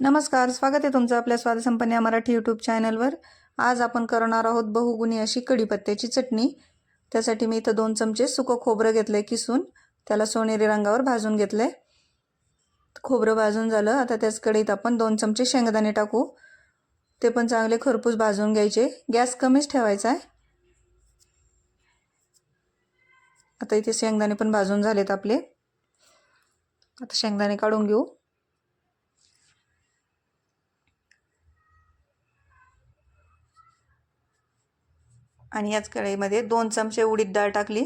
नमस्कार स्वागत आहे तुमचं आपल्या स्वादसंपन्न या मराठी यूट्यूब चॅनलवर आज आपण करणार आहोत बहुगुणी अशी कढीपत्त्याची चटणी. त्यासाठी मी इथं दोन चमचे सुकं खोबरं घेतलं आहे किसून. त्याला सोनेरी रंगावर भाजून घेतलं आहे खोबरं भाजून झालं. आता त्याच कढीत आपण दोन चमचे शेंगदाणे टाकू. ते पण चांगले खरपूस भाजून घ्यायचे. गॅस कमीच ठेवायचा आहे. आता इथे शेंगदाणे पण भाजून झालेत आपले. आता शेंगदाणे काढून घेऊ. आणि याच कढईमध्ये दोन चमचे उडीद डाळ टाकली.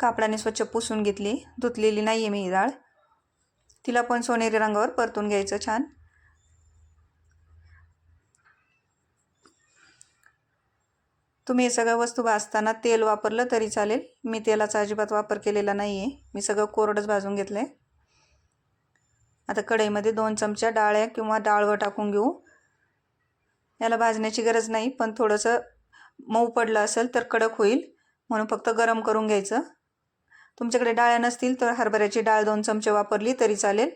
कापडाने स्वच्छ पुसून घेतली. धुतलेली नाही आहे मी ही डाळ. तिला पण सोनेरी रंगावर परतून घ्यायचं छान. तुम्ही हे सगळं वस्तू भाजताना तेल वापरलं तरी चालेल. मी तेलाचा अजिबात वापर केलेला नाही आहे मी सगळं कोरडंच भाजून घेतलं आहे आता कढईमध्ये दोन चमच्या डाळ्या किंवा डाळवं टाकून घेऊ. याला भाजण्याची गरज नाही पण थोडंसं मऊ पडलं असेल तर कडक होईल. म्हणून फक्त गरम करून घ्यायचं. तुमच्याकडे डाळ्या नसतील तर हरभऱ्याची डाळ दोन चमचे वापरली तरी चालेल.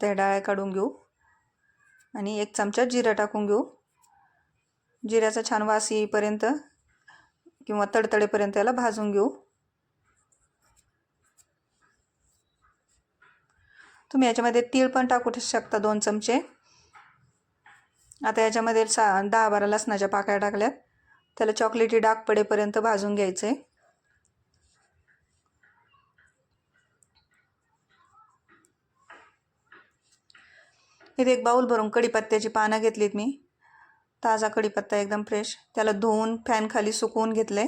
त्या डाळ्या काढून घेऊ. आणि एक चमचा जिरा टाकून घेऊ. जिऱ्याचा छान वास येईपर्यंत किंवा तडतडेपर्यंत याला भाजून घेऊ. तुम्ही याच्यामध्ये तीळ पण टाकू शकता दोन चमचे. आता याच्यामध्ये सा दहा बारा लसणाच्या पाकळ्या टाकल्यात. त्याला चॉकलेटी डाग पडेपर्यंत भाजून घ्यायचे. इथे एक बाऊल भरून कढीपत्त्याची पानं घेतलीत मी. ताजा कढीपत्ता एकदम फ्रेश त्याला धुवून फॅन खाली सुकवून घेतले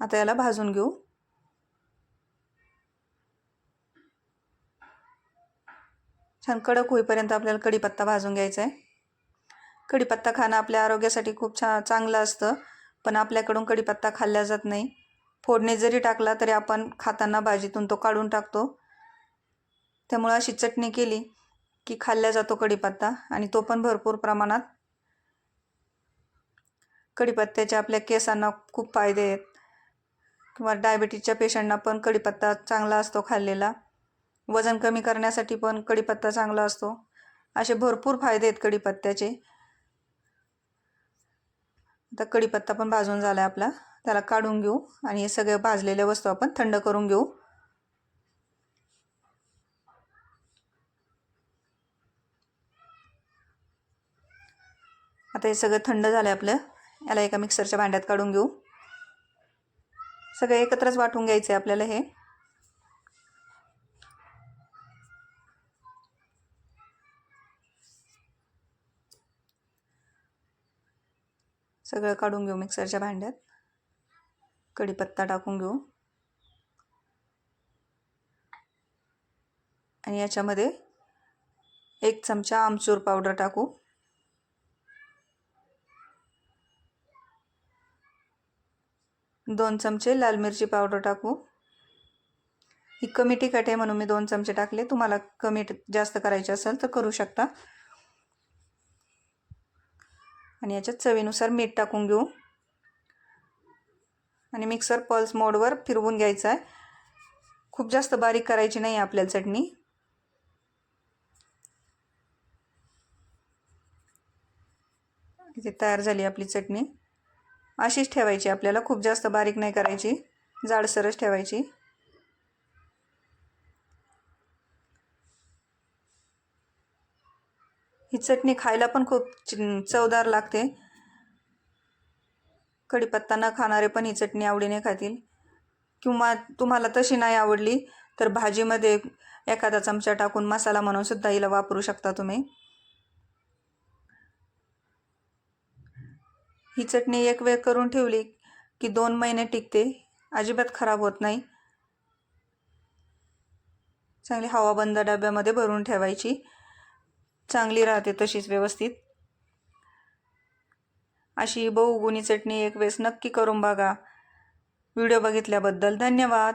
आता याला भाजून घेऊ. छान कडक होईपर्यंत आपल्याला कढीपत्ता भाजून घ्यायचा आहे कढीपत्ता खाणं आपल्या आरोग्यासाठी खूप छा चांगलं असतं पण आपल्याकडून कढीपत्ता खाल्ला जात नाही. फोडणी जरी टाकला तरी आपण खाताना भाजीतून तो काढून टाकतो. त्यामुळं अशी चटणी केली की खाल्ला जातो कढीपत्ता आणि तो पण भरपूर प्रमाणात. कढीपत्त्याचे आपल्या केसांना खूप फायदे आहेत. किंवा डायबिटीजच्या पेशंटना पण कढीपत्ता चांगला असतो खाल्लेला. वजन कमी करण्यासाठी पण कढीपत्ता चांगला असतो. असे भरपूर फायदे आहेत कढीपत्त्याचे. आता कढीपत्ता पण भाजून झाला आहे आपला. त्याला काढून घेऊ आणि हे सगळे भाजलेल्या वस्तू आपण थंड करून घेऊ. आता हे सगळं थंड झालं आहे आपलं. याला एका मिक्सरच्या भांड्यात काढून घेऊ. सगळं एकत्रच वाटून घ्यायचं आहे आपल्याला हे. सगळं काढून घेऊ मिक्सरच्या भांड्यात. कढीपत्ता टाकून घेऊ. आणि याच्यामध्ये एक चमचा आमचूर पावडर टाकू. दोन चमचे लाल मिरची पावडर टाकू. ही कमी तिखट आहे म्हणून मी दोन चमचे टाकले. तुम्हाला कमी जास्त करायचे असेल तर करू शकता. आणि याच्यात चवीनुसार मीठ टाकून घेऊ. आणि मिक्सर पल्स मोडवर फिरवून घ्यायचं आहे. खूप जास्त बारीक करायची नाही आपल्याला चटणी. इथे तयार झाली आपली चटणी. अशीच ठेवायची आपल्याला खूप जास्त बारीक नाही करायची. जाडसरच ठेवायची. ही चटणी खायला पण खूप चवदार लागते. कढीपत्ता न खाणारे पण ही चटणी आवडीने खातील. किंवा तुम्हाला तशी नाही आवडली तर भाजीमध्ये एखादा चमचा टाकून मसाला म्हणून सुद्धा हिला वापरू शकता तुम्ही. ही चटणी एक वेळ करून ठेवली की दोन महिने टिकते. अजिबात खराब होत नाही. चांगली हवाबंद डब्यामध्ये भरून ठेवायची. चांगली राहते तशीच व्यवस्थित. अशी बहुगुणी चटणी एक वेळेस नक्की करून बघा. व्हिडिओ बघितल्याबद्दल धन्यवाद.